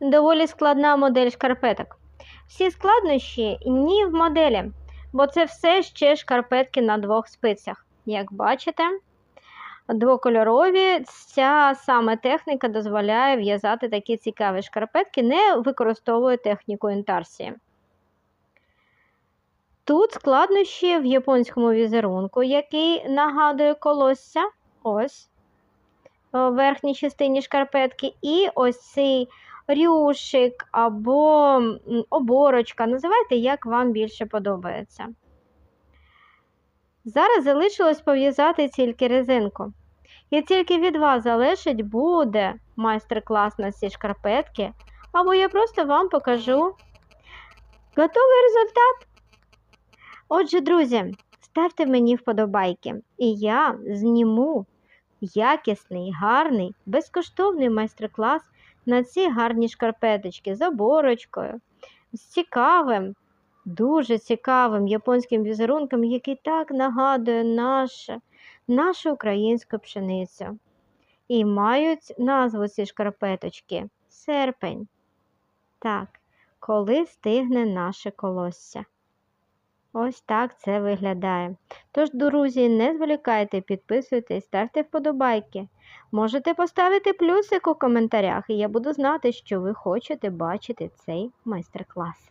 доволі складна модель шкарпеток. Всі складнощі ні в моделі, бо це все ще шкарпетки на двох спицях. Як бачите, двокольорові ця саме техніка дозволяє в'язати такі цікаві шкарпетки, не використовує техніку інтарсії. Тут складнощі в японському візерунку, який нагадує колосся. Ось в верхній частині шкарпетки, і ось цей рюшик або оборочка. Називайте, як вам більше подобається. Зараз залишилось пов'язати тільки резинку. І тільки від вас залежить, буде майстер-клас на ці шкарпетки, або я просто вам покажу готовий результат. Отже, друзі, ставте мені вподобайки, і я зніму якісний, гарний, безкоштовний майстер-клас на ці гарні шкарпеточки з оборочкою, з цікавим, дуже цікавим японським візерунком, який так нагадує наше, нашу українську пшеницю. І мають назву ці шкарпеточки серпень. Так, коли стигне наше колосся. Ось так це виглядає. Тож, друзі, не зволікайте, підписуйтесь, ставте вподобайки. Можете поставити плюсик у коментарях, і я буду знати, що ви хочете бачити цей майстер-клас.